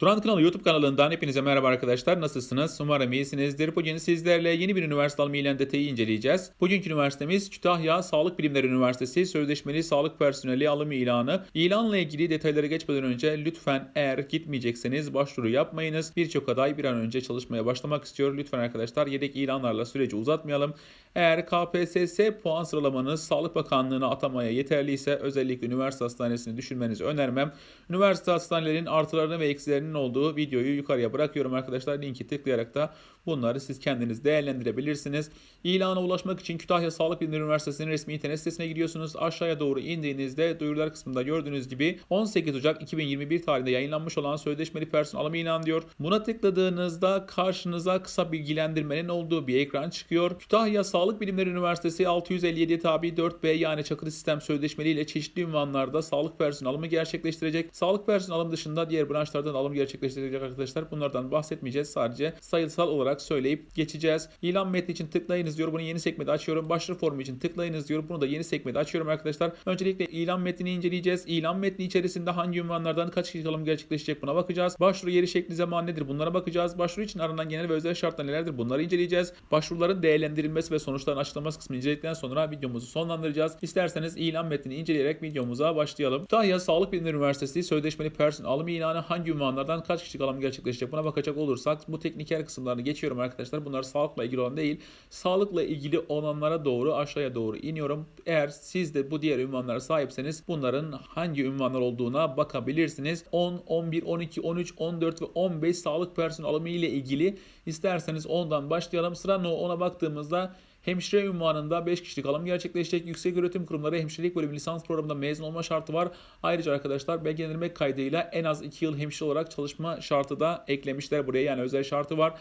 Duran Kanalı YouTube kanalından hepinize merhaba arkadaşlar. Nasılsınız? Umarım iyisinizdir. Bugün sizlerle yeni bir üniversite alımı ilan detayı inceleyeceğiz. Bugünkü üniversitemiz Kütahya Sağlık Bilimleri Üniversitesi Sözleşmeli Sağlık Personeli alımı ilanı. İlanla ilgili detaylara geçmeden önce lütfen eğer gitmeyecekseniz başvuru yapmayınız. Birçok aday bir an önce çalışmaya başlamak istiyor. Lütfen arkadaşlar yedek ilanlarla süreci uzatmayalım. Eğer KPSS puan sıralamanız Sağlık Bakanlığı'na atamaya yeterliyse özellikle üniversite hastanesini düşünmenizi önermem. Üniversite hastanelerinin artılarını ve eksilerinin olduğu videoyu yukarıya bırakıyorum arkadaşlar. Linki tıklayarak da bunları siz kendiniz değerlendirebilirsiniz. İlana ulaşmak için Kütahya Sağlık Bilimleri Üniversitesi'nin resmi internet sitesine gidiyorsunuz. Aşağıya doğru indiğinizde duyurular kısmında gördüğünüz gibi 18 Ocak 2021 tarihinde yayınlanmış olan sözleşmeli personel alımı ilan diyor. Buna tıkladığınızda karşınıza kısa bilgilendirmenin olduğu bir ekran çıkıyor. Kütahya Sağlık Bilimleri Üniversitesi 657 tabi 4B yani çakılı sistem sözleşmeli ile çeşitli ünvanlarda sağlık personel alımı gerçekleştirecek. Sağlık personel alımı dışında diğer branşlardan alım gerçekleştirecek arkadaşlar. Bunlardan bahsetmeyeceğiz. Sadece sayısal olarak söyleyip geçeceğiz. İlan metni için tıklayınız diyor. Bunu yeni sekmede açıyorum. Başvuru formu için tıklayınız diyor. Bunu da yeni sekmede açıyorum arkadaşlar. Öncelikle ilan metnini inceleyeceğiz. İlan metni içerisinde hangi ünvanlardan kaç kişi alım gerçekleşecek buna bakacağız. Başvuru yeri şekli zaman nedir bunlara bakacağız. Başvuru için aranan genel ve özel şartlar nelerdir bunları inceleyeceğiz. Başvuruların değerlendirilmesi ve sonuçların açıklaması kısmını inceledikten sonra videomuzu sonlandıracağız. İsterseniz ilan metnini inceleyerek videomuza başlayalım. Kütahya Sağlık Bilimleri Üniversitesi sözleşmeli personel alımı ilanı hangi ünvanlardan kaç kişilik alım gerçekleşecek buna bakacak olursak bu tekniker kısımlarını geçiyorum arkadaşlar. Bunlar sağlıkla ilgili olan değil. Sağlıkla ilgili olanlara doğru aşağıya doğru iniyorum. Eğer siz de bu diğer ünvanlara sahipseniz bunların hangi ünvanlar olduğuna bakabilirsiniz. 10, 11, 12, 13, 14 ve 15 sağlık personel alımı ile ilgili isterseniz ondan başlayalım. Sıra no 10'a baktığımızda Hemşire ünvanında 5 kişilik alım gerçekleşecek. Yüksek öğretim kurumları hemşirelik bölümü lisans programında mezun olma şartı var. Ayrıca arkadaşlar belgelendirme kaydıyla en az 2 yıl hemşire olarak çalışma şartı da eklemişler buraya. Yani özel şartı var.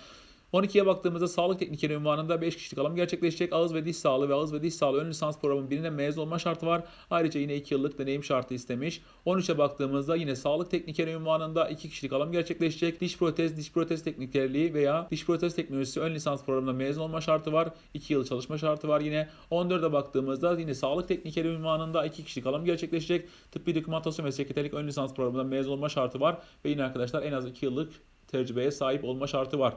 12'ye baktığımızda sağlık teknikeri ünvanında 5 kişilik alım gerçekleşecek. Ağız ve diş sağlığı ve ağız ve diş sağlığı ön lisans programının birine mezun olma şartı var. Ayrıca yine 2 yıllık deneyim şartı istemiş. 13'e baktığımızda yine sağlık teknikeri ünvanında 2 kişilik alım gerçekleşecek. Diş protez, diş protez teknikerliği veya diş protez teknolojisi ön lisans programında mezun olma şartı var. 2 yıl çalışma şartı var yine. 14'e baktığımızda yine sağlık teknikeri ünvanında 2 kişilik alım gerçekleşecek. Tıbbi dokümantasyon ve sekreterlik ön lisans programında mezun olma şartı var. Ve yine arkadaşlar en az 2 yıllık tecrübeye sahip olma şartı var.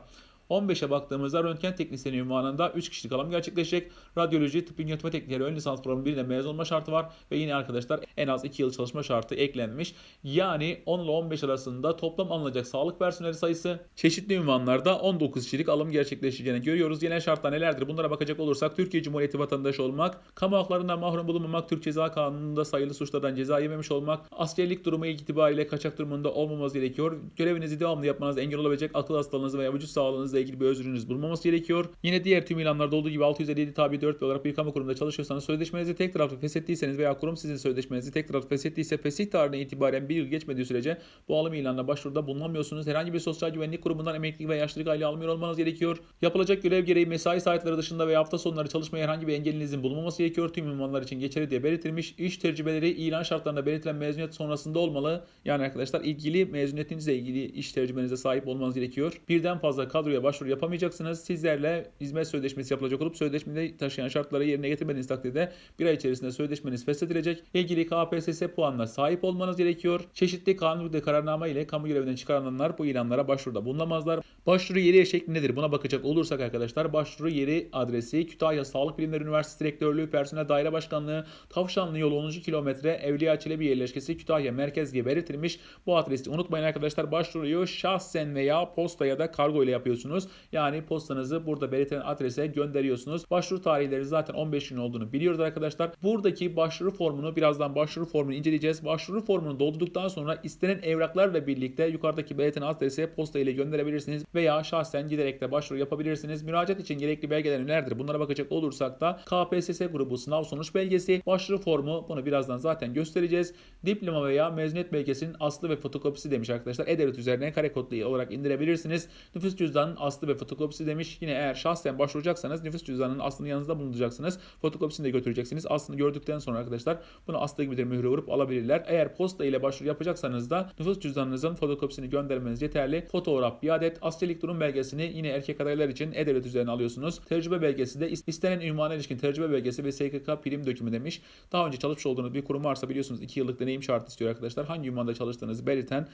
15'e baktığımızda röntgen teknisyeni ünvanında 3 kişilik alım gerçekleşecek. Radyoloji, tıbbi yönetme teknikleri ön lisans programı birine mezun olma şartı var. Ve yine arkadaşlar en az 2 yıl çalışma şartı eklenmiş. Yani 10 ile 15 arasında toplam alınacak sağlık personeli sayısı çeşitli ünvanlarda 19 kişilik alım gerçekleşeceğini görüyoruz. Genel şartlar nelerdir? Bunlara bakacak olursak Türkiye Cumhuriyeti vatandaşı olmak, kamu haklarından mahrum bulunmamak, Türk Ceza Kanunu'nda sayılı suçlardan ceza yememiş olmak, askerlik durumu itibariyle kaçak durumunda olmamanız gerekiyor. Görevinizi devamlı yapmanız engel olabilecek akıl hastalığınız veya vücut sağlığınızla ilgili bir özrünüz bulunmaması gerekiyor. Yine diğer tüm ilanlarda olduğu gibi 657 tabi 4 olarak bir kamu kurumunda çalışıyorsanız sözleşmenizi tek taraflı feshettiyseniz veya kurum sizin sözleşmenizi tek taraflı feshettiyse fesih tarihine itibaren bir yıl geçmediği sürece bu alım ilanına başvuruda bulunamıyorsunuz. Herhangi bir sosyal güvenlik kurumundan emeklilik ve yaşlılık aylığı almıyor olmanız gerekiyor. Yapılacak görev gereği mesai saatleri dışında veya hafta sonları çalışmaya herhangi bir engelinizin bulunmaması gerekiyor. Tüm ünvanlar için geçerli diye belirtilmiş. İş tecrübeleri ilan şartlarında belirtilen mezuniyet sonrasında olmalı. Yani arkadaşlar ilgili mezuniyetinizle ilgili iş tecrübenize sahip olmanız gerekiyor. Birden fazla kadroya başvuru yapamayacaksınız. Sizlerle hizmet sözleşmesi yapılacak olup sözleşmede taşıyan şartları yerine getirmediğiniz takdirde bir ay içerisinde sözleşmeniz feshedilecek. İlgili KPSS puanına sahip olmanız gerekiyor. Çeşitli kanun ve kararname ile kamu görevinden çıkarılanlar bu ilanlara başvuruda bulunamazlar. Başvuru yeri şekli nedir? Buna bakacak olursak arkadaşlar başvuru yeri adresi Kütahya Sağlık Bilimleri Üniversitesi Rektörlüğü Personel Daire Başkanlığı Tavşanlı Yolu 10. kilometre Evliya Çelebi yerleşkesi Kütahya Merkez diye belirtilmiş. Bu adresi unutmayın arkadaşlar başvuruyu şahsen veya posta ya da kargo ile yapıyorsunuz. Yani postanızı burada belirtilen adrese gönderiyorsunuz. Başvuru tarihleri zaten 15 gün olduğunu biliyoruz arkadaşlar. Buradaki başvuru formunu birazdan başvuru formunu inceleyeceğiz. Başvuru formunu doldurduktan sonra istenen evraklarla birlikte yukarıdaki belirtilen adrese posta ile gönderebilirsiniz veya şahsen giderek de başvuru yapabilirsiniz. Müracaat için gerekli belgeler nelerdir? Bunlara bakacak olursak da KPSS grubu sınav sonuç belgesi, başvuru formu bunu birazdan zaten göstereceğiz. Diploma veya mezuniyet belgesinin aslı ve fotokopisi demiş arkadaşlar. E-Devlet üzerine kare kodlu olarak indirebilirsiniz. Nüfus cüzdanının aslı ve fotokopisi demiş. Yine eğer şahsen başvuracaksanız nüfus cüzdanının aslını yanınızda bulunduracaksınız. Fotokopisini de götüreceksiniz. Aslını gördükten sonra arkadaşlar bunu aslı gibi de mühür vurup alabilirler. Eğer posta ile başvuru yapacaksanız da nüfus cüzdanınızın fotokopisini göndermeniz yeterli. Fotoğraf bir adet. Askerlik durum belgesini yine erkek adaylar için E-Devlet üzerine alıyorsunuz. Tecrübe belgesi de istenen ünvana ilişkin tecrübe belgesi ve SKK prim dökümü demiş. Daha önce çalışmış olduğunuz bir kurum varsa biliyorsunuz 2 yıllık deneyim şartı istiyor arkadaşlar. Hangi ünvanda çalıştığınızı belirten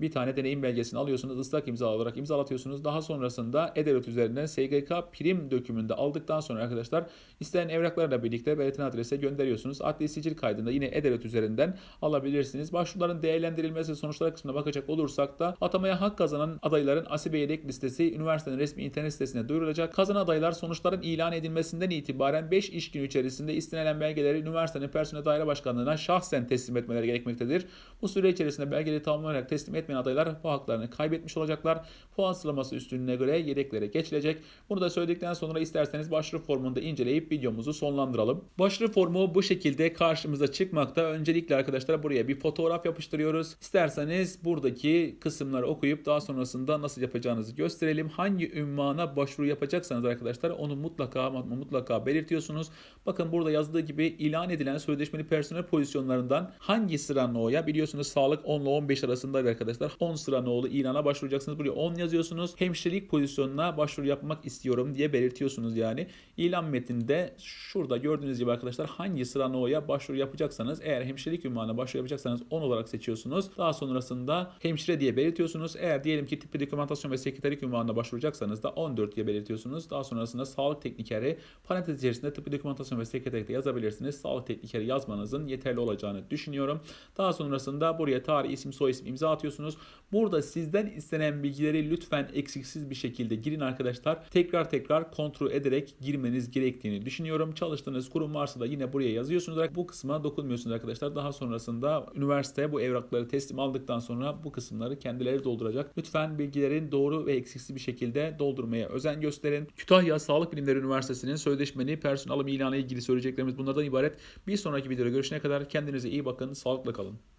bir tane deneyim belgesini alıyorsunuz. ıslak imza olarak imzalatıyorsunuz. Daha sonrasında E-Devlet üzerinden SGK prim dökümünde aldıktan sonra arkadaşlar istenen evraklarla birlikte belirtilen adrese gönderiyorsunuz. Adli sicil kaydında yine E-Devlet üzerinden alabilirsiniz. Başvuruların değerlendirilmesi sonuçları kısmına bakacak olursak da atamaya hak kazanan adayların ASİBE yedek listesi üniversitenin resmi internet sitesine duyurulacak. Kazanan adaylar sonuçların ilan edilmesinden itibaren 5 iş günü içerisinde istenilen belgeleri üniversitenin personel daire başkanlığına şahsen teslim etmeleri gerekmektedir. Bu süre içerisinde belgeleri tamamlanarak teslim etmeyen adaylar bu haklarını kaybetmiş olacaklar. Puan sıralaması üstünlüğüne göre yedeklere geçilecek. Bunu da söyledikten sonra isterseniz başvuru formunu da inceleyip videomuzu sonlandıralım. Başvuru formu bu şekilde karşımıza çıkmakta. Öncelikle arkadaşlar buraya bir fotoğraf yapıştırıyoruz. İsterseniz buradaki kısımları okuyup daha sonrasında nasıl yapacağınızı gösterelim. Hangi ünvana başvuru yapacaksanız arkadaşlar onu mutlaka mutlaka belirtiyorsunuz. Bakın burada yazdığı gibi ilan edilen sözleşmeli personel pozisyonlarından hangi sıra no'ya biliyorsunuz sağlık 10 ile 15 arasındaydı arkadaşlar. 10 sıra no'lu ilana başvuracaksınız. Buraya 10 yazıyorsunuz. Hemşirelik pozisyonuna başvuru yapmak istiyorum diye belirtiyorsunuz yani. İlan metninde şurada gördüğünüz gibi arkadaşlar hangi sıra no'ya başvuru yapacaksanız eğer hemşirelik ünvanına başvuru yapacaksanız 10 olarak seçiyorsunuz. Daha sonrasında hemşire diye belirtiyorsunuz. Eğer diyelim ki tıbbi dokümantasyon ve sekreterlik ünvanına başvuracaksanız da 14 diye belirtiyorsunuz. Daha sonrasında sağlık teknikeri parantez içerisinde tıbbi dokümantasyon ve sekreterlikte yazabilirsiniz. Sağlık teknikeri yazmanızın yeterli olacağını düşünüyorum. Daha sonrasında buraya tarih, isim, soy isim imza atıyorsunuz. Burada sizden istenen bilgileri lütfen eksiksiz bir şekilde girin arkadaşlar. Tekrar tekrar kontrol ederek girmeniz gerektiğini düşünüyorum. Çalıştığınız kurum varsa da yine buraya yazıyorsunuz. Bu kısma dokunmuyorsunuz arkadaşlar. Daha sonrasında üniversite bu evrakları teslim aldıktan sonra bu kısımları kendileri dolduracak. Lütfen bilgilerin doğru ve eksiksiz bir şekilde doldurmaya özen gösterin. Kütahya Sağlık Bilimleri Üniversitesi'nin sözleşmeli personel alım ilanı ilgili söyleyeceklerimiz bunlardan ibaret. Bir sonraki videoda görüşene kadar kendinize iyi bakın, sağlıkla kalın.